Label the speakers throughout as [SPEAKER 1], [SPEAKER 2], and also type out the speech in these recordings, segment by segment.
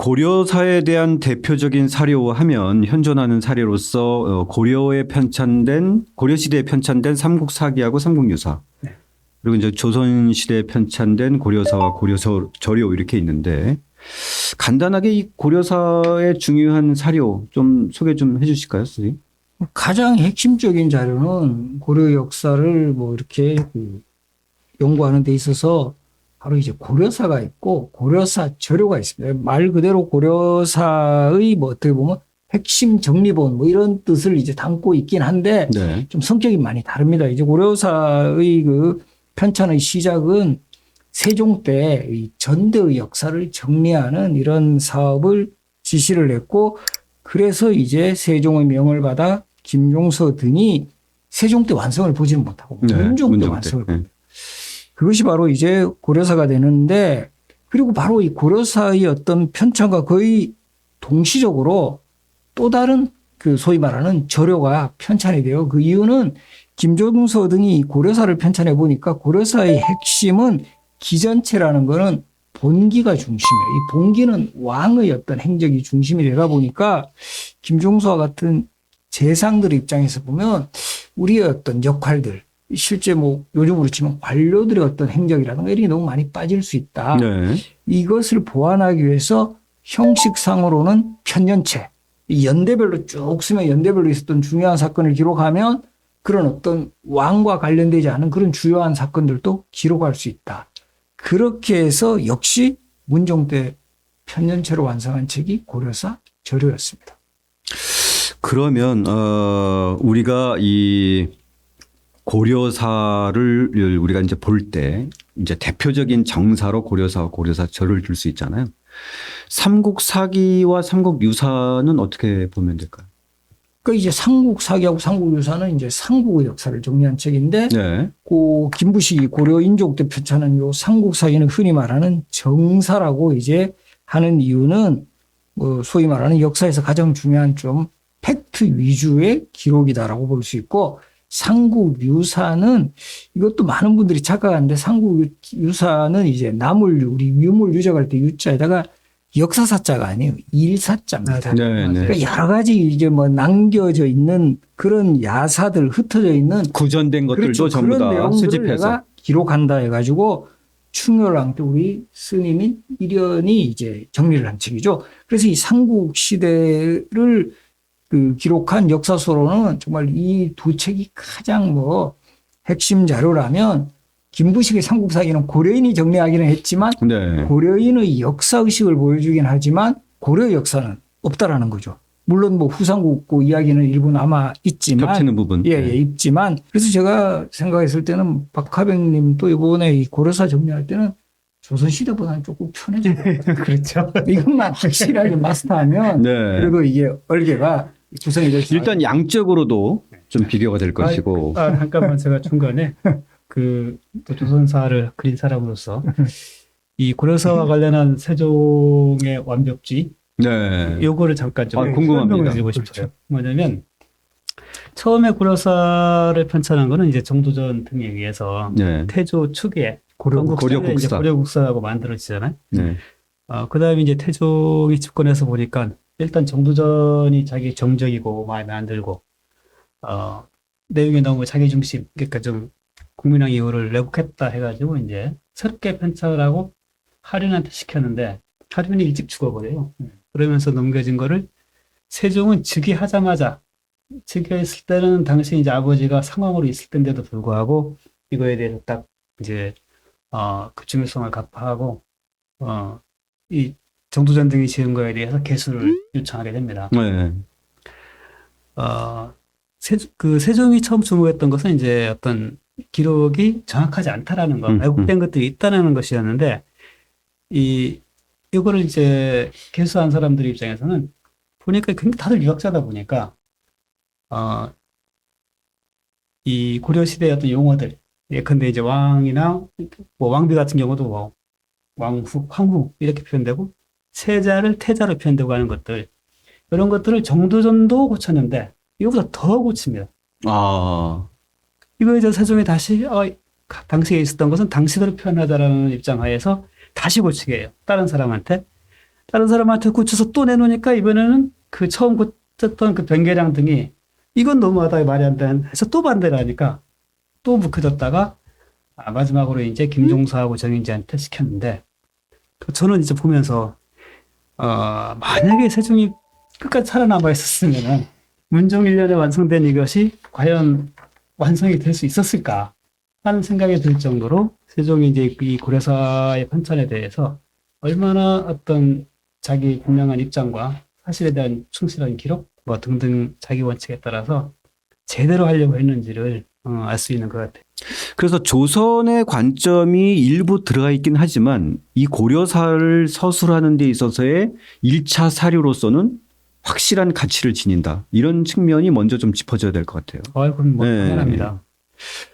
[SPEAKER 1] 고려사에 대한 대표적인 사료 하면 현존하는 사료로서 어, 고려에 편찬된 고려 시대에 편찬된 삼국사기하고 삼국유사
[SPEAKER 2] 네.
[SPEAKER 1] 그리고 이제 조선 시대에 편찬된 고려사와 고려서 저료 이렇게 있는데 간단하게 이 고려사의 중요한 사료 좀 소개 좀 해주실까요, 선생님?
[SPEAKER 2] 가장 핵심적인 자료는 고려 역사를 뭐 이렇게 그 연구하는 데 있어서 바로 이제 고려사가 있고 고려사 저료가 있습니다. 말 그대로 고려사의 뭐 어떻게 보면 핵심 정리본 뭐 이런 뜻을 이제 담고 있긴 한데
[SPEAKER 1] 네.
[SPEAKER 2] 좀 성격이 많이 다릅니다. 이제 고려사의 그 편찬의 시작은 세종 때 이 전대의 역사를 정리하는 이런 사업을 지시를 했고 그래서 이제 세종의 명을 받아 김종서 등이 세종 때 완성을 보지는 못하고 문종 때
[SPEAKER 1] 문종
[SPEAKER 2] 완성을
[SPEAKER 1] 네.
[SPEAKER 2] 그것이 바로 이제 고려사가 되는데 그리고 바로 이 고려사의 어떤 편찬과 거의 동시적으로 또 다른 그 소위 말하는 저료가 편찬이 돼요. 그 이유는 김종서 등이 이 고려사를 편찬해 보니까 고려사의 핵심은 기전체라는 거는 본기가 중심이에요. 이 본기는 왕의 어떤 행적이 중심이 되다 보니까 김종서와 같은 재상들 입장에서 보면 우리의 어떤 역할들 실제 뭐 요즘으로 치면 관료들의 어떤 행적이라든가 이런 게 너무 많이 빠질 수 있다.
[SPEAKER 1] 네.
[SPEAKER 2] 이것을 보완하기 위해서 형식상으로는 편년체 이 연대별로 쭉 쓰면 연대별로 있었던 중요한 사건을 기록하면 그런 어떤 왕과 관련되지 않은 그런 주요한 사건들도 기록할 수 있다. 그렇게 해서 역시 문종 때 편년체로 완성한 책이 고려사 저료였습니다.
[SPEAKER 1] 그러면 어 우리가 이 고려사를 우리가 이제 볼 때 이제 대표적인 정사로 고려사와 고려사 절을 줄 수 있잖아요. 삼국사기와 삼국유사는 어떻게 보면 될까요?
[SPEAKER 2] 그 이제 삼국사기하고 삼국유사는 이제 삼국의 역사를 정리한 책인데
[SPEAKER 1] 네.
[SPEAKER 2] 그 김부식이 고려 인족 때 표창하는 요 삼국사기는 흔히 말하는 정사라고 이제 하는 이유는 뭐 소위 말하는 역사에서 가장 중요한 좀 팩트 위주의 기록이다라고 볼 수 있고 삼국유사는 이것도 많은 분들이 착각하는데 삼국유사는 이제 나물 우리 유물 유적할 때 유자에다가 역사사자가 아니에요 일사자입니다.
[SPEAKER 1] 네, 네.
[SPEAKER 2] 그러니까 여러 가지 이제 뭐 남겨져 있는 그런 야사들 흩어져 있는
[SPEAKER 1] 구전된 것들도
[SPEAKER 2] 그렇죠.
[SPEAKER 1] 전부 다 수집해서
[SPEAKER 2] 기록한다 해가지고 충렬왕 때 우리 스님인 일련이 이제 정리를 한 책이죠. 그래서 이 삼국 시대를 그 기록한 역사서로는 정말 이 두 책이 가장 뭐 핵심 자료라면 김부식의 삼국사기는 고려인이 정리하기는 했지만
[SPEAKER 1] 네.
[SPEAKER 2] 고려인의 역사 의식을 보여주긴 하지만 고려 역사는 없다라는 거죠. 물론 뭐 후삼국고 이야기는 일부 남아 있지만
[SPEAKER 1] 겹치는 부분.
[SPEAKER 2] 예,
[SPEAKER 1] 네.
[SPEAKER 2] 예, 있지만 그래서 제가 생각했을 때는 박하백님 또 이번에 이 고려사 정리할 때는 조선시대보다는 조금 편해져요.
[SPEAKER 3] 그렇죠.
[SPEAKER 2] 이것만 확실하게 마스터하면
[SPEAKER 1] 네.
[SPEAKER 2] 그래도 이게 얼개가 구성이 될수
[SPEAKER 1] 일단 양적으로도 좀 비교가 될 것이고.
[SPEAKER 3] 아, 잠깐만 제가 중간에 그또 조선사를 그린 사람으로서 이 고려사와 관련한 세종의 완벽주의
[SPEAKER 1] 네.
[SPEAKER 3] 요거를 잠깐 좀
[SPEAKER 1] 아, 궁금합니다.
[SPEAKER 3] 설명을 드리고 싶어요. 뭐냐면 처음에 고려사를 편찬한 거는 이제 정도전 등에 의해서
[SPEAKER 1] 네.
[SPEAKER 3] 태조 초기에
[SPEAKER 1] 고려국사.
[SPEAKER 3] 고려국사라고 만들어지잖아요.
[SPEAKER 1] 네.
[SPEAKER 3] 어, 그 다음에 이제 태종이 집권해서 보니까 일단 정도전이 자기 정적이고 마음에 안 들고, 어, 내용이 너무 자기 중심, 그러니까 좀 국민왕 이후를 왜곡했다 해가지고 이제 새롭게 편찬을 하고 하륜한테 시켰는데 하륜이 일찍 죽어버려요. 그러면서 넘겨진 거를 세종은 즉위하자마자 즉위했을 때는 당시 이제 아버지가 상황으로 있을 때인데도 불구하고 이거에 대해서 딱 이제 어, 그 중요성을 갑하고 어, 이 정도전 등이 지은 거에 대해서 개수를 요청하게 됩니다.
[SPEAKER 1] 네.
[SPEAKER 3] 어, 세, 그 세종이 처음 주목했던 것은 이제 어떤 기록이 정확하지 않다라는 거,
[SPEAKER 1] 음,
[SPEAKER 3] 왜곡된 것들이 있다는 것이었는데, 이, 이거를 이제 개수한 사람들 입장에서는 보니까 굉장히 다들 유학자다 보니까, 어, 이 고려 시대의 어떤 용어들, 예컨대 이제 왕이나 뭐 왕비 같은 경우도 뭐 왕후, 황후 이렇게 표현되고, 세자를 태자로 표현되고 하는 것들, 이런 것들을 정도전도 고쳤는데, 이거보다 더 고칩니다.
[SPEAKER 1] 아.
[SPEAKER 3] 이거에 대해서 세종이 다시 어, 당시에 있었던 것은 당시대로 표현하자라는 입장 하에서 다시 고치게 해요. 다른 사람한테. 다른 사람한테 고쳐서 또 내놓으니까 이번에는 그 처음 고쳤던 그 변계량 등이 이건 너무하다 말이 안 되는 해서 또 반대를 하니까 또 묵혀졌다가 아, 마지막으로 이제 김종서하고 정인지한테 시켰는데 그 저는 이제 보면서 어, 만약에 세종이 끝까지 살아남아 있었으면은 문종 1년에 완성된 이것이 과연 완성이 될 수 있었을까? 하는 생각이 들 정도로 세종이 이제 이 고려사의 편찬에 대해서 얼마나 어떤 자기 분명한 입장과 사실에 대한 충실한 기록 뭐 등등 자기 원칙에 따라서 제대로 하려고 했는지를 어, 알수 있는 것 같아요.
[SPEAKER 1] 그래서 조선의 관점이 일부 들어가 있긴 하지만 이 고려사를 서술하는 데 있어서의 1차 사료로서는 확실한 가치를 지닌다. 이런 측면이 먼저 좀 짚어져야 될 것 같아요.
[SPEAKER 3] 아, 그건 뭐
[SPEAKER 1] 네.
[SPEAKER 3] 당연합니다.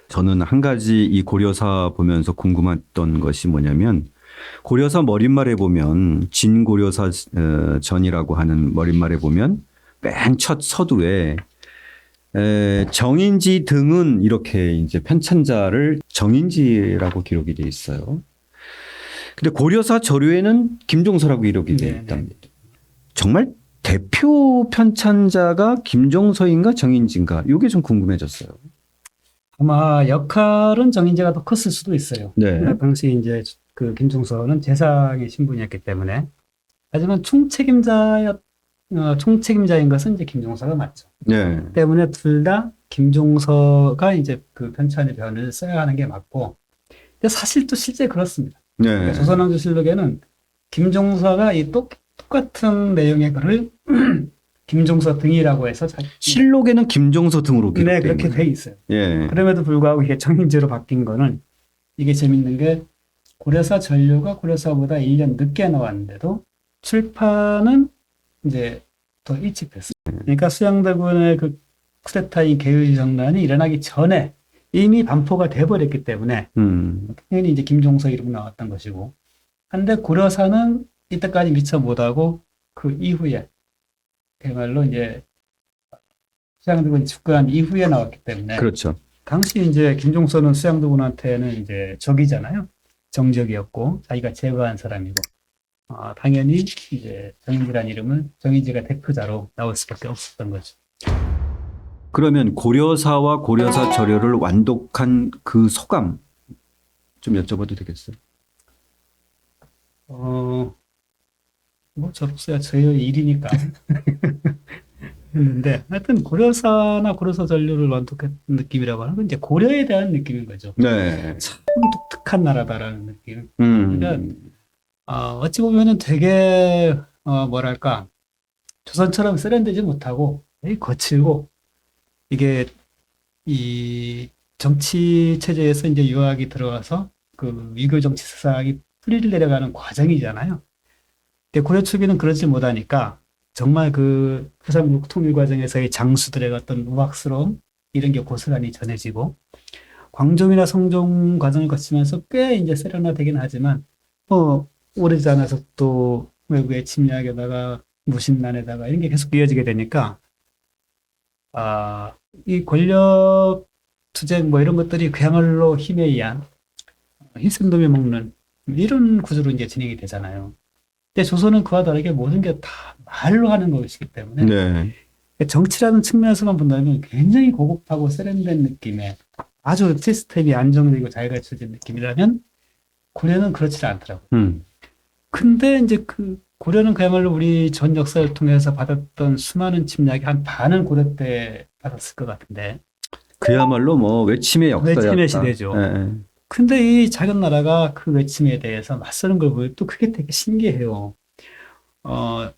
[SPEAKER 1] 저는 한 가지 이 고려사 보면서 궁금했던 것이 뭐냐면 고려사 머릿말에 보면 진고려사 어, 전이라고 하는 머릿말에 보면 맨 첫 서두에 에, 정인지 등은 이렇게 이제 편찬자를 정인지라고 기록이 돼 있어요. 근데 고려사 저류에는 김종서라고 기록이 돼
[SPEAKER 3] 네,
[SPEAKER 1] 있답니다. 정말 대표 편찬자가 김종서인가 정인지인가? 이게 좀 궁금해졌어요.
[SPEAKER 3] 아마 역할은 정인재가 더 컸을 수도 있어요.
[SPEAKER 1] 네.
[SPEAKER 3] 그 당시 이제 그 김종서는 재상의 신분이었기 때문에 하지만 총책임자였 어, 총책임자인 것은 이제 김종서가 맞죠.
[SPEAKER 1] 네.
[SPEAKER 3] 때문에 둘 다 김종서가 이제 그 편찬의 변을 써야 하는 게 맞고 근데 사실 또 실제 그렇습니다.
[SPEAKER 1] 네.
[SPEAKER 3] 조선왕조 실록에는 김종서가 이 똑, 똑같은 내용의 글을 김종서 등이라고 해서 자,
[SPEAKER 1] 실록에는 김종서 등으로
[SPEAKER 3] 네
[SPEAKER 1] 기록돼
[SPEAKER 3] 그렇게
[SPEAKER 1] 있는
[SPEAKER 3] 돼 있어요.
[SPEAKER 1] 예.
[SPEAKER 3] 그럼에도 불구하고 이게 정인제로 바뀐 거는 이게 재밌는 게 고려사 전류가 고려사보다 1년 늦게 나왔는데도 출판은 이제 더 일찍 됐어요. 그러니까 수양대군의 그 쿠데타인 개의 정난이 일어나기 전에 이미 반포가 돼버렸기 때문에
[SPEAKER 1] 음.
[SPEAKER 3] 당연히 이제 김종서 이름 나왔던 것이고 한데 고려사는 이때까지 미처 못하고 그 이후에 그야말로 이제 수양대군이 집권한 이후에 나왔기 때문에
[SPEAKER 1] 그렇죠.
[SPEAKER 3] 당시 이제 김종서는 수양대군한테는 이제 적이잖아요. 정적이었고 자기가 제거한 사람이고 아, 당연히 이제 정인지란 이름은 정인지가 대표자로 나올 수밖에 없었던 거죠.
[SPEAKER 1] 그러면 고려사와 고려사 저료를 완독한 그 소감 좀 여쭤봐도 되겠어요?
[SPEAKER 3] 어, 뭐 접수야 저의 일이니까 했는데 하여튼 고려사나 고려사 전류를 완독했던 느낌이라고 하는 건 이제 고려에 대한 느낌인 거죠.
[SPEAKER 1] 네.
[SPEAKER 3] 참 독특한 나라다라는 느낌.
[SPEAKER 1] 음.
[SPEAKER 3] 그러니까 어, 어찌 보면은 되게 어, 뭐랄까 조선처럼 세련되지 못하고 되게 거칠고 이게 이 정치 체제에서 이제 유학이 들어와서 그 위교 정치 사상이 뿌리를 내려가는 과정이잖아요. 근데 고려 초기는 그러지 못하니까 정말 그 부산국 통일 과정에서의 장수들의 어떤 우악스러움 이런 게 고스란히 전해지고 광종이나 성종 과정을 거치면서 꽤 이제 세련화되긴 하지만 뭐 오래지 않아서 또 외국의 침략에다가 무신난에다가 이런 게 계속 이어지게 되니까 아, 이 권력 투쟁 뭐 이런 것들이 그야말로 힘에 의한 흰센도미 먹는 이런 구조로 이제 진행이 되잖아요. 근데 조선은 그와 다르게 모든 게 다 말로 하는 것이기 때문에
[SPEAKER 1] 네.
[SPEAKER 3] 정치라는 측면에서만 본다면 굉장히 고급하고 세련된 느낌의 아주 시스템이 안정되고 잘 갖춰진 느낌이라면 고려는 그렇지 않더라고요.
[SPEAKER 1] 음.
[SPEAKER 3] 근데 이제 그 고려는 그야말로 우리 전 역사를 통해서 받았던 수많은 침략의 한 반은 고려 때 받았을 것 같은데.
[SPEAKER 1] 그야말로 뭐 외침의 역사였다.
[SPEAKER 3] 외침의 시대죠.
[SPEAKER 1] 예, 예.
[SPEAKER 3] 근데 이 작은 나라가 그 외침에 대해서 맞서는 걸 보면 또 그게 되게 신기해요. 어,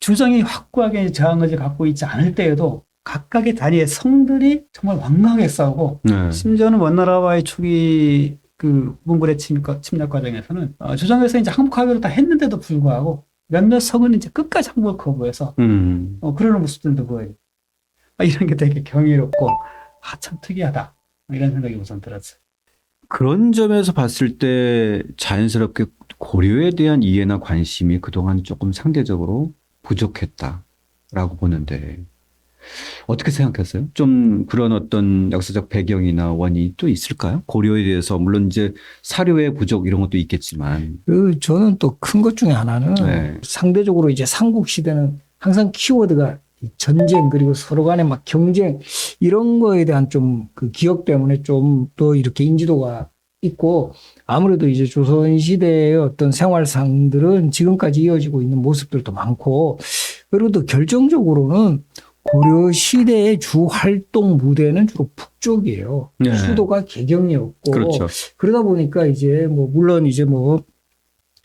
[SPEAKER 3] 주장이 확고하게 저항을 갖고 있지 않을 때에도 각각의 단위의 성들이 정말 왕강하게 싸우고
[SPEAKER 1] 네.
[SPEAKER 3] 심지어는 원나라와의 초기 그 몽골의 침략, 침략 과정에서는 어, 조정에서 이제 항복하기로 다 했는데도 불구하고 몇몇 성은 이제 끝까지 항복을 거부해서
[SPEAKER 1] 음.
[SPEAKER 3] 어, 그러는 모습들도 보여요. 아, 이런 게 되게 경이롭고 아, 참 특이하다. 이런 생각이 우선 들었어요.
[SPEAKER 1] 그런 점에서 봤을 때 자연스럽게 고려에 대한 이해나 관심이 그동안 조금 상대적으로 부족했다라고 보는데 어떻게 생각했어요? 좀 그런 어떤 역사적 배경이나 원인이 또 있을까요? 고려에 대해서 물론 이제 사료의 부족 이런 것도 있겠지만
[SPEAKER 2] 그 저는 또 큰 것 중에 하나는
[SPEAKER 1] 네.
[SPEAKER 2] 상대적으로 이제 삼국 시대는 항상 키워드가 이 전쟁 그리고 서로 간에 막 경쟁 이런 거에 대한 좀 그 기억 때문에 좀 더 이렇게 인지도가 있고 아무래도 이제 조선 시대의 어떤 생활상들은 지금까지 이어지고 있는 모습들도 많고 그리고 또 결정적으로는 고려 시대의 주 활동 무대는 주로 북쪽이에요.
[SPEAKER 1] 네.
[SPEAKER 2] 수도가 개경이었고
[SPEAKER 1] 그렇죠.
[SPEAKER 2] 그러다 보니까 이제 뭐 물론 이제 뭐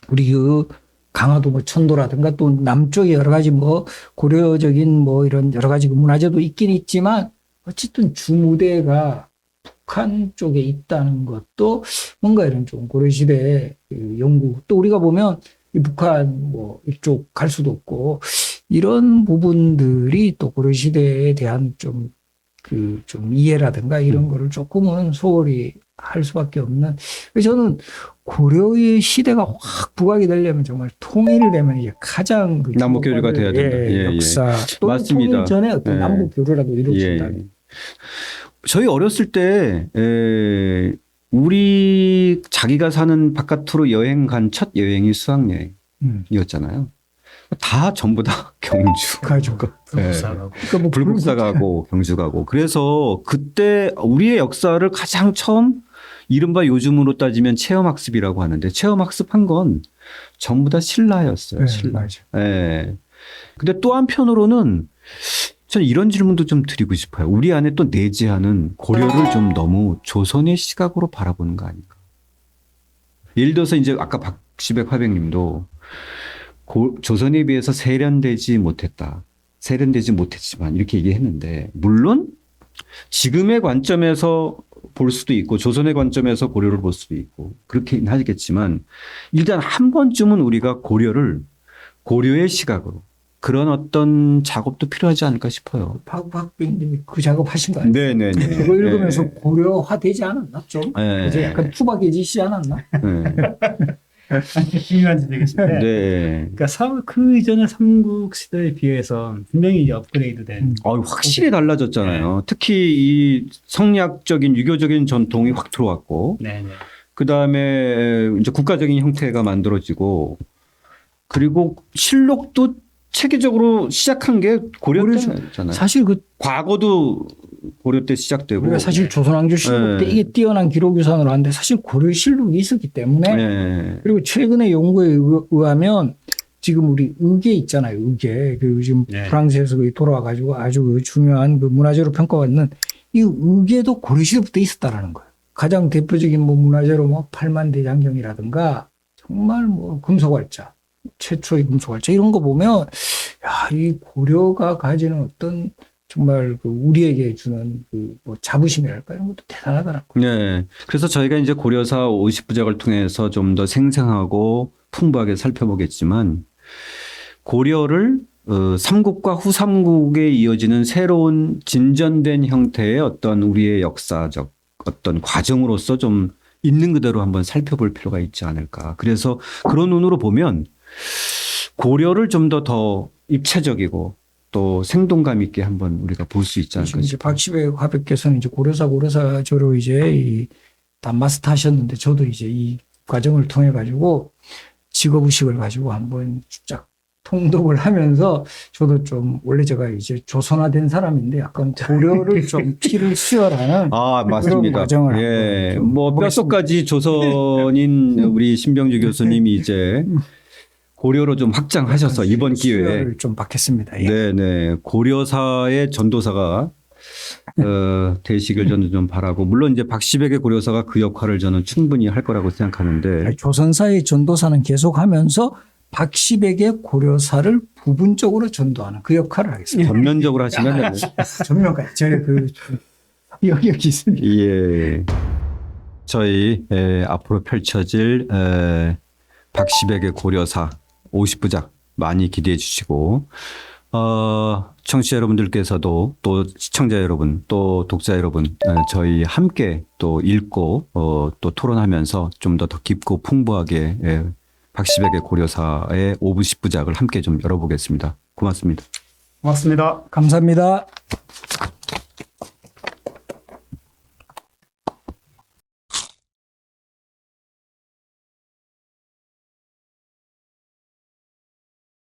[SPEAKER 2] 우리 그 강화도 뭐 천도라든가 또 남쪽에 여러 가지 뭐 고려적인 뭐 이런 여러 가지 그 문화재도 있긴 있지만 어쨌든 주 무대가 북한 쪽에 있다는 것도 뭔가 이런 좀 고려 시대 그 연구 또 우리가 보면 이 북한 뭐 이쪽 갈 수도 없고 이런 부분들이 또 고려시대에 대한 좀 그 좀 이해라든가 이런 거를 조금은 소홀히 할 수밖에 없는 그래서 저는 고려의 시대가 확 부각이 되려면 정말 통일이 되면 이게 가장 그
[SPEAKER 1] 남북 교류가 돼야 된다.
[SPEAKER 2] 예,
[SPEAKER 1] 예, 예.
[SPEAKER 2] 역사 또는
[SPEAKER 1] 맞습니다.
[SPEAKER 2] 통일 전에 어떤
[SPEAKER 1] 예.
[SPEAKER 2] 남북 교류라도 이루어진다.
[SPEAKER 1] 예. 저희 어렸을 때 에, 우리 자기가 사는 바깥으로 여행 간 첫 여행이 수학 여행이었잖아요.
[SPEAKER 2] 음.
[SPEAKER 1] 다 전부 다 경주.
[SPEAKER 2] 가죠.
[SPEAKER 3] 불국사하고
[SPEAKER 2] 그러니까 뭐
[SPEAKER 1] 불국사 가고 경주 가고 그래서 그때 우리의 역사를 가장 처음 이른바 요즘으로 따지면 체험학습이라고 하는데 체험학습한 건 전부 다 신라였어요.
[SPEAKER 2] 네,
[SPEAKER 1] 신라.
[SPEAKER 2] 맞아.
[SPEAKER 1] 예. 근데 또 한편으로는 저는 이런 질문도 좀 드리고 싶어요. 우리 안에 또 내재하는 고려를 좀 너무 조선의 시각으로 바라보는 거 아닌가. 예를 들어서 이제 아까 박시백 화백님도 고- 조선에 비해서 세련되지 못했다. 세련되지 못했지만 이렇게 얘기했는데 물론 지금의 관점에서 볼 수도 있고 조선의 관점에서 고려를 볼 수도 있고 그렇긴 하겠지만 일단 한 번쯤은 우리가 고려를 고려의 시각으로 그런 어떤 작업도 필요하지 않을까 싶어요.
[SPEAKER 2] 박 박병님이 그 작업 하신 거 아니에요?
[SPEAKER 1] 네네네.
[SPEAKER 2] 그거 읽으면서 고려화되지 않았나 좀?
[SPEAKER 1] 네.
[SPEAKER 2] 이제 약간 투박해지지 않았나?
[SPEAKER 1] 네.
[SPEAKER 3] 중요한 지적이신데
[SPEAKER 1] 네.
[SPEAKER 3] 그러니까 사- 그 이전의 삼국 시대에 비해서 분명히 이제 업그레이드된
[SPEAKER 2] 음.
[SPEAKER 1] 어, 확실히 달라졌잖아요. 특히 이 성리학적인 유교적인 전통이 확 들어왔고,
[SPEAKER 3] 네네
[SPEAKER 1] 그 다음에 이제 국가적인 형태가 만들어지고, 그리고 실록도 체계적으로 시작한 게 고려. 때잖아요.
[SPEAKER 2] 사실 그
[SPEAKER 1] 과거도 고려 때 시작되고.
[SPEAKER 2] 우리가 사실 조선왕조 실록 때
[SPEAKER 1] 네.
[SPEAKER 2] 이게 뛰어난 기록 유산으로 하는데 사실 고려 실록이 있었기 때문에
[SPEAKER 1] 네.
[SPEAKER 2] 그리고 최근의 연구에 의- 의하면 지금 우리 의계 있잖아요. 의계. 그 지금
[SPEAKER 3] 네.
[SPEAKER 2] 프랑스에서 돌아와가지고 아주 그 중요한 그 문화재로 평가받는 이 의계도 고려 시대부터 있었다라는 거예요. 가장 대표적인 뭐 문화재로 뭐 팔만 대장경이라든가 정말 뭐 금속활자, 최초의 금속활자 이런 거 보면 야, 이 고려가 가지는 어떤 정말 그 우리에게 주는 그 뭐 자부심이랄까 이런 것도 대단하더라고요.
[SPEAKER 1] 네. 그래서 저희가 이제 고려사 50부작을 통해서 좀 더 생생하고 풍부하게 살펴보겠지만 고려를 어, 삼국과 후삼국에 이어지는 새로운 진전된 형태의 어떤 우리의 역사적 어떤 과정으로서 좀 있는 그대로 한번 살펴볼 필요가 있지 않을까. 그래서 그런 눈으로 보면 고려를 좀 더 더 입체적이고 또 생동감 있게 한번 우리가 볼 수 있지 않을까
[SPEAKER 2] 이제. 박시백 화백께서는 이제 고려사 고려사저로 이제 이다 마스터 하셨는데 저도 이제 이 과정을 통해 가지고 직업의식을 가지고 한번 쫙 통독을 하면서 저도 좀 원래 제가 이제 조선화된 사람인데 약간 고려를 좀 피를 수혈하는
[SPEAKER 1] 아,
[SPEAKER 2] 그런
[SPEAKER 1] 맞습니다.
[SPEAKER 2] 과정을
[SPEAKER 1] 예. 뭐. 뼛속까지 조선인 우리 신병주 교수님이 이제 고려로 좀 확장하셔서 이번 기회에
[SPEAKER 2] 좀 받겠습니다. 예.
[SPEAKER 1] 네, 네. 고려사의 전도사가 어, 되시길 저는 좀 바라고 물론 이제 박시백의 고려사가 그 역할을 저는 충분히 할 거라고 생각하는데
[SPEAKER 2] 조선사의 전도사는 계속하면서 박시백의 고려사를 부분적으로 전도하는 그 역할을 하겠습니다.
[SPEAKER 1] 전면적으로 하시면 되는
[SPEAKER 2] 전면까지 저의 그 영역이 있습니다.
[SPEAKER 1] 예. 저희 에, 앞으로 펼쳐질 에, 박시백의 고려사 50부작 많이 기대해 주시고 어, 청취자 여러분들께서도 또 시청자 여러분 또 독자 여러분 에, 저희 함께 또 읽고 어, 또 토론하면서 좀 더 더 깊고 풍부하게 에, 박시백의 고려사의 50부작을 함께 좀 열어보겠습니다. 고맙습니다.
[SPEAKER 3] 고맙습니다.
[SPEAKER 2] 감사합니다.